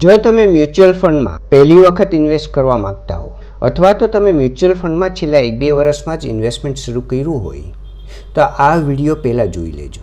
જો તમે મ્યુચ્યુઅલ ફંડમાં પહેલી વખત ઇન્વેસ્ટ કરવા માંગતા હો, અથવા તો તમે મ્યુચ્યુઅલ ફંડમાં છેલ્લા એક બે વર્ષમાં જ ઇન્વેસ્ટમેન્ટ શરૂ કર્યું હોય, તો આ વીડિયો પહેલાં જોઈ લેજો.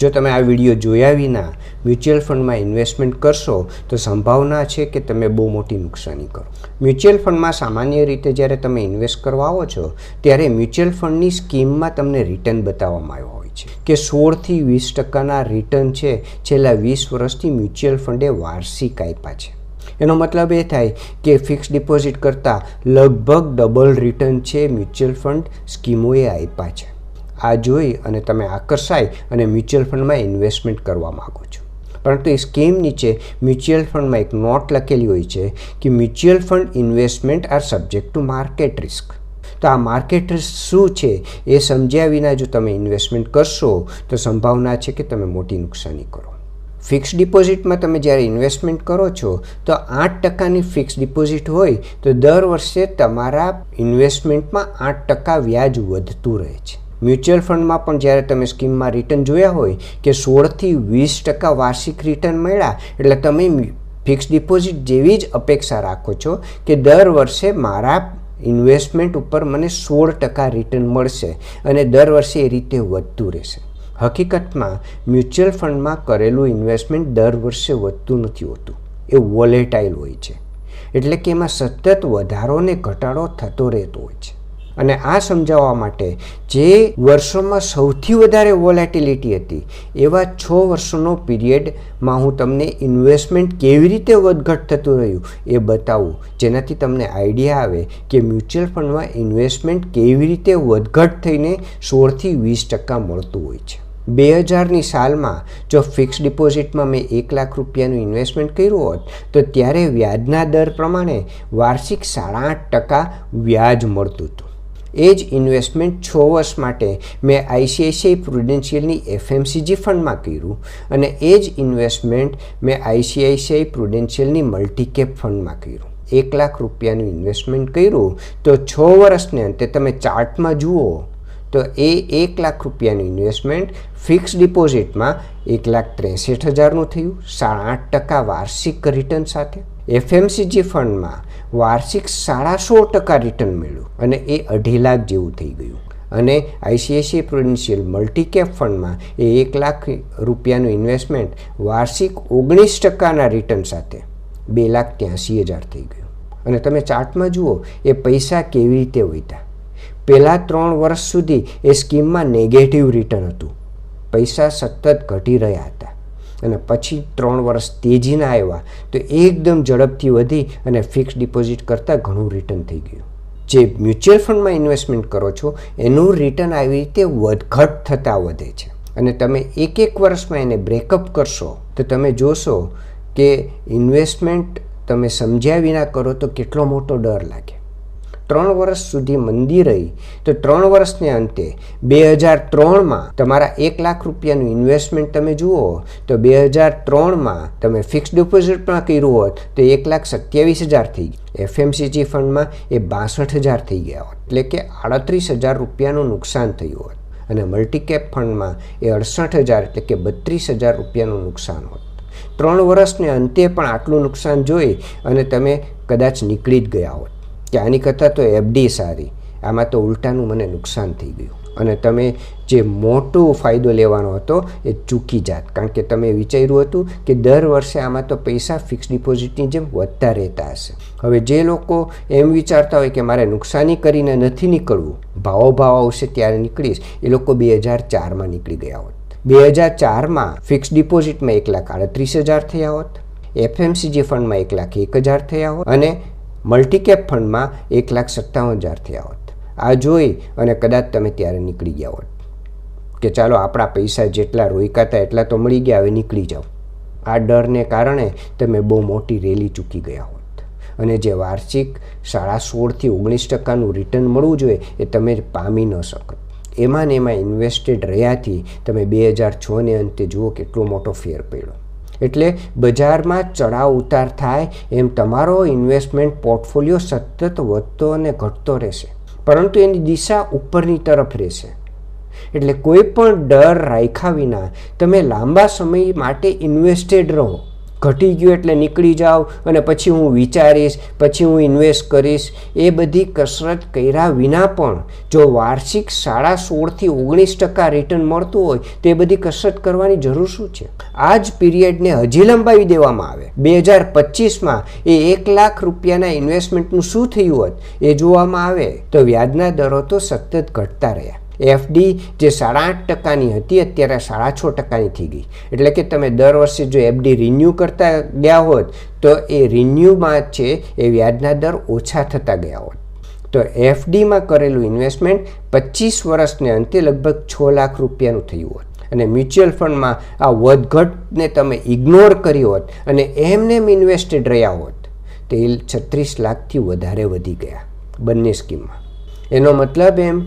જો તમે આ વીડિયો જોયા વિના મ્યુચ્યુઅલ ફંડમાં ઇન્વેસ્ટમેન્ટ કરશો, તો સંભાવના છે કે તમે બહુ મોટી નુકસાની કરો. મ્યુચ્યુઅલ ફંડમાં સામાન્ય રીતે જ્યારે તમે ઇન્વેસ્ટ કરવા આવો છો, ત્યારે મ્યુચ્યુઅલ ફંડની સ્કીમમાં તમને રિટર્ન બતાવવામાં આવ્યો હોય છે કે સોળથી વીસ ટકાના રિટર્ન છે, છેલ્લા વીસ વર્ષથી મ્યુચ્યુઅલ ફંડે વાર્ષિક આપ્યા છે. એનો મતલબ એ થાય કે ફિક્સ ડિપોઝિટ કરતાં લગભગ ડબલ રિટર્ન છે મ્યુચ્યુઅલ ફંડ સ્કીમોએ આપ્યા છે. આ જોઈ અને તમે આકર્ષાય અને મ્યુચ્યુઅલ ફંડમાં ઇન્વેસ્ટમેન્ટ કરવા માગો છો. પરંતુ એ સ્કીમ નીચે મ્યુચ્યુઅલ ફંડમાં એક નોટ લખેલી હોય છે કે mutual fund investment are subject to market risk. તો આ માર્કેટ રિસ્ક શું છે એ સમજ્યા વિના જો તમે ઇન્વેસ્ટમેન્ટ કરશો તો સંભાવના છે કે તમે મોટી નુકસાની કરો. ફિક્સ ડિપોઝિટમાં તમે જ્યારે ઇન્વેસ્ટમેન્ટ કરો છો તો આઠ ટકાની ફિક્સ ડિપોઝિટ હોય તો દર વર્ષે તમારા ઇન્વેસ્ટમેન્ટમાં આઠ ટકા વ્યાજ વધતું રહે છે. મ્યુચ્યુઅલ ફંડમાં પણ જ્યારે તમે સ્કીમમાં રિટર્ન જોયા હોય કે સોળથી વીસ ટકા વાર્ષિક રિટર્ન મળ્યા, એટલે તમે ફિક્સ ડિપોઝિટ જેવી જ અપેક્ષા રાખો છો કે દર વર્ષે મારા ઇન્વેસ્ટમેન્ટ ઉપર મને સોળ ટકા રિટર્ન મળશે અને દર વર્ષે એ રીતે વધતું રહેશે. હકીકતમાં, મ્યુચ્યુઅલ ફંડમાં કરેલું ઇન્વેસ્ટમેન્ટ દર વર્ષે વધતું નથી હોતું. એ વોલેટાઇલ હોય છે. એટલે કે એમાં સતત વધારો ને ઘટાડો થતો રહેતો હોય છે. અને આ સમજાવવા માટે જે વર્ષોમાં સૌથી વધારે વોલેટિલિટી હતી, એવા છ વર્ષોનો પીરિયડમાં હું તમને ઇન્વેસ્ટમેન્ટ કેવી રીતે વધઘટ થતું રહ્યું એ બતાવું, જેનાથી તમને આઈડિયા આવે કે મ્યુચ્યુઅલ ફંડમાં ઇન્વેસ્ટમેન્ટ કેવી રીતે વધઘટ થઈને સોળથી વીસ ટકા મળતું હોય છે. બે હજારની સાલમાં જો ફિક્સ ડિપોઝિટમાં મેં એક લાખ રૂપિયાનું ઇન્વેસ્ટમેન્ટ કર્યું હોત, તો ત્યારે વ્યાજના દર પ્રમાણે વાર્ષિક સાડા આઠ ટકા વ્યાજ મળતું હતું. એ જ ઇન્વેસ્ટમેન્ટ છ વર્ષ માટે મેં આઈસીઆઈસીઆઈ પ્રુડેન્શિયલની એફએમસીજી ફંડમાં કર્યું અને એ જ ઇન્વેસ્ટમેન્ટ મેં આઈસીઆઈસીઆઈ પ્રુડેન્શિયલની મલ્ટીકેપ ફંડમાં કર્યું. એક લાખ રૂપિયાનું ઇન્વેસ્ટમેન્ટ કર્યું તો છ વર્ષને અંતે તમે ચાર્ટમાં જુઓ તો એ એક લાખ રૂપિયાનું ઇન્વેસ્ટમેન્ટ ફિક્સ ડિપોઝિટમાં એક લાખ ત્રેસઠ હજારનું થયું, સાડા આઠ ટકા વાર્ષિક રિટર્ન સાથે. એફએમસીજી ફંડમાં વાર્ષિક સાડા સો ટકા રિટર્ન મળ્યું અને એ અઢી લાખ જેવું થઈ ગયું. અને આઈસીઆઈસીઆઈ પ્રુડેન્શિયલ મલ્ટીકેપ ફંડમાં એ એક લાખ રૂપિયાનું ઇન્વેસ્ટમેન્ટ વાર્ષિક ઓગણીસ ટકાના રિટર્ન સાથે બે લાખ ત્યાંસી હજાર થઈ ગયું. અને તમે ચાર્ટમાં જુઓ, એ પૈસા કેવી રીતે વધ્યા પહેલાં ત્રણ વર્ષ સુધી એ સ્કીમમાં નેગેટિવ રિટર્ન હતું. પૈસા સતત ઘટી રહ્યા હતા. અને પછી ત્રણ વર્ષ તેજીના આવ્યા, તો એકદમ ઝડપથી વધી અને ફિક્સ ડિપોઝિટ કરતાં ઘણું રિટર્ન થઈ ગયું. જે મ્યુચ્યુઅલ ફંડમાં ઇન્વેસ્ટમેન્ટ કરો છો, એનું રિટર્ન આવી રીતે વધઘટ થતાં વધે છે. અને તમે એક એક વર્ષમાં એને બ્રેકઅપ કરશો, તો તમે જોશો કે ઇન્વેસ્ટમેન્ટ તમે સમજ્યા વિના કરો તો કેટલો મોટો ડર લાગે. ત્રણ વર્ષ સુધી મંદી રહી, તો ત્રણ વર્ષને અંતે બે હજાર ત્રણમાં તમારા એક લાખ રૂપિયાનું ઇન્વેસ્ટમેન્ટ તમે જુઓ, તો બે હજાર ત્રણમાં તમે ફિક્સ ડિપોઝિટ પણ કર્યું હોત, તો એક લાખ સત્યાવીસ હજાર થઈ ગયું. એફએમસીજી ફંડમાં એ બાસઠ હજાર થઈ ગયા હોત. એટલે કે આડત્રીસ હજાર રૂપિયાનું નુકસાન થયું હોત. અને મલ્ટીકેપ ફંડમાં એ અડસઠ હજાર, એટલે કે બત્રીસ હજાર રૂપિયાનું નુકસાન હોત. ત્રણ વર્ષને અંતે પણ આટલું નુકસાન જોઈ અને તમે કદાચ નીકળી જ ગયા હોત. કે આની કરતાં તો એફડી સારી. આમાં તો ઉલટાનું મને નુકસાન થઈ ગયું. અને તમે જે મોટો ફાયદો લેવાનો હતો એ ચૂકી જાત. કારણ કે તમે વિચાર્યું હતું કે દર વર્ષે આમાં તો પૈસા ફિક્સ ડિપોઝિટની જેમ વધતા રહેતા હશે. હવે જે લોકો એમ વિચારતા હોય કે મારે નુકસાની કરીને નથી નીકળવું ભાવો ભાવ આવશે ત્યારે નીકળીશ, એ લોકો બે હજાર ચારમાં નીકળી ગયા હોત. બે હજાર ચારમાં ફિક્સ ડિપોઝિટમાં એક લાખ આડત્રીસ હજાર થયા હોત. એફએમસીજી ફંડમાં એક લાખ એક હજાર થયા હોત. અને મલ્ટીકેપ ફંડમાં એક લાખ સત્તાવન હજાર થયા હોત. આ જોઈ અને કદાચ તમે ત્યારે નીકળી ગયા હોત. કે ચાલો આપણા પૈસા જેટલા રોકાતા એટલા તો મળી ગયા, હવે નીકળી જાઓ. આ ડરને કારણે તમે બહુ મોટી રેલી ચૂકી ગયા હોત. અને જે વાર્ષિક સાડા સોળથી ઓગણીસ ટકાનું રિટર્ન મળવું જોઈએ એ તમે પામી ન શકો એમાં ને એમાં ઇન્વેસ્ટેડ રહ્યાથી તમે બે હજાર છને અંતે જુઓ કેટલો મોટો ફેર પડ્યો. એટલે બજારમાં ચડાવ ઉતાર થાય એમ તમારો ઇન્વેસ્ટમેન્ટ પોર્ટફોલિયો સતત વધતો અને ઘટતો રહેશે. પરંતુ એની દિશા ઉપરની તરફ રહેશે. એટલે કોઈ પણ ડર રાખ્યા વિના તમે લાંબા સમય માટે ઇન્વેસ્ટેડ રહો. ઘટી ગયું એટલે નીકળી જાઉં અને પછી હું વિચારીશ, પછી હું ઇન્વેસ્ટ કરીશ. એ બધી કસરત કર્યા વિના પણ જો વાર્ષિક સાડા સોળથી ઓગણીસ ટકા રિટર્ન મળતું હોય, તો એ બધી કસરત કરવાની જરૂર શું છે? આ જ પીરિયડને હજી લંબાવી દેવામાં આવે. બે હજાર પચીસમાં એ એક લાખ રૂપિયાના ઇન્વેસ્ટમેન્ટનું શું થયું હોત? એ જોવામાં આવે તો વ્યાજના દરો તો સતત ઘટતા રહ્યા. એફડી જે સાડા આઠ ટકાની હતી, અત્યારે સાડા છ ટકાની થઈ ગઈ. એટલે કે તમે દર વર્ષે જો એફડી રિન્યૂ કરતા ગયા હોત, તો એ રિન્યૂમાં છે, એ વ્યાજના દર ઓછા થતા ગયા હોત. તો એફડીમાં કરેલું ઇન્વેસ્ટમેન્ટ પચીસ વર્ષને અંતે લગભગ છ લાખ રૂપિયાનું થયું હોત. અને મ્યુચ્યુઅલ ફંડમાં આ વધઘટને તમે ઇગ્નોર કરી હોત અને એમને એમ ઇન્વેસ્ટેડ રહ્યા હોત, તો છત્રીસ લાખથી વધારે વધી ગયા બંને સ્કીમમાં એનો મતલબ એમ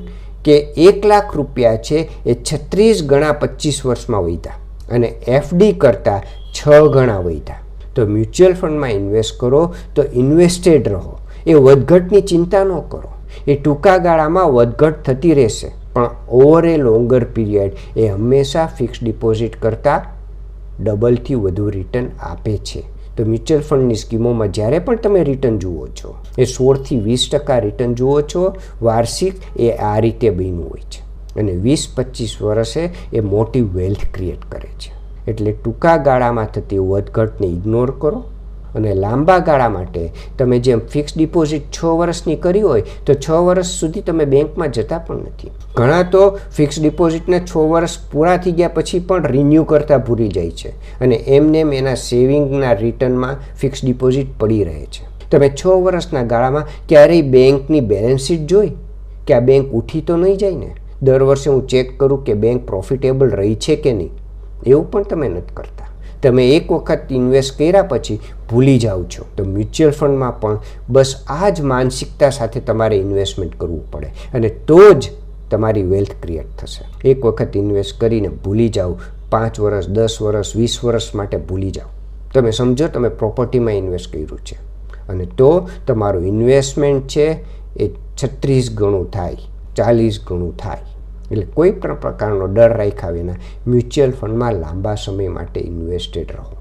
કે એક લાખ રૂપિયા છે એ છત્રીસ ગણા પચીસ વર્ષમાં વધ્યા અને એફડી કરતાં છ ગણા વધ્યા તો મ્યુચ્યુઅલ ફંડમાં ઇન્વેસ્ટ કરો, તો ઇન્વેસ્ટેડ રહો. એ વધઘટની ચિંતા ન કરો. એ ટૂંકા ગાળામાં વધઘટ થતી રહેશે. પણ ઓવર એ લોંગર પીરિયડ એ હંમેશા ફિક્સ ડિપોઝિટ કરતાં ડબલથી વધુ રિટર્ન આપે છે. તો મ્યુચ્યુઅલ ફંડની સ્કીમોમાં જ્યારે પણ તમે રિટર્ન જુઓ છો, એ સોળથી વીસ ટકા રિટર્ન જુઓ છો, વાર્ષિક એ આ રીતે બન્યું હોય છે. અને વીસ પચીસ વર્ષે એ મોટી વેલ્થ ક્રિએટ કરે છે. એટલે ટૂંકા ગાળામાં થતી વધઘટને ઇગ્નોર કરો. અને લાંબા ગાળા માટે તમે જેમ ફિક્સ ડિપોઝિટ છ વર્ષની કરી હોય, તો છ વર્ષ સુધી તમે બેંકમાં જતા પણ નથી. ઘણા તો ફિક્સ ડિપોઝિટના છ વર્ષ પૂરા થઈ ગયા પછી પણ રિન્યૂ કરતાં ભૂલી જાય છે અને એમને એમ એના સેવિંગના રિટર્નમાં ફિક્સ ડિપોઝિટ પડી રહે છે. તમે છ વર્ષના ગાળામાં ક્યારેય બેંકની બેલેન્સ શીટ જોઈ? કે આ બેંક ઉઠી તો નહીં જાય ને? દર વર્ષે હું ચેક કરું કે બેંક પ્રોફિટેબલ રહી છે કે નહીં? એવું પણ તમે નથી કરતા. તમે એક વખત ઇન્વેસ્ટ કર્યા પછી ભૂલી જાઓ છો. તો મ્યુચ્યુઅલ ફંડમાં પણ બસ આ જ માનસિકતા સાથે તમારે ઇન્વેસ્ટમેન્ટ કરવું પડે અને તો જ તમારી વેલ્થ ક્રિએટ થશે. એક વખત ઇન્વેસ્ટ કરીને ભૂલી જાઓ, પાંચ વર્ષ દસ વર્ષ વીસ વર્ષ માટે ભૂલી જાઓ. તમે સમજો, તમે પ્રોપર્ટીમાં ઇન્વેસ્ટ કર્યું છે. અને તો તમારું ઇન્વેસ્ટમેન્ટ છે એ છત્રીસ ગણું થાય, ચાલીસ ગણું થાય. એટલે કોઈ પણ પ્રકારનો ડર રાખ્યા વિના મ્યુચ્યુઅલ ફંડમાં લાંબા સમય માટે ઇન્વેસ્ટેડ રહો.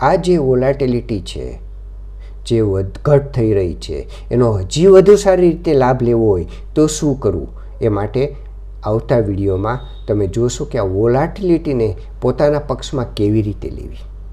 આ જે વોલાટિલિટી છે, જે વધઘટ થઈ રહી છે, એનો હજી વધુ સારી રીતે લાભ લેવો હોય તો શું કરવું? એ માટે આવતા વિડીયોમાં તમે જોશો કે આ વોલાટિલિટીને પોતાના પક્ષમાં કેવી રીતે લેવી.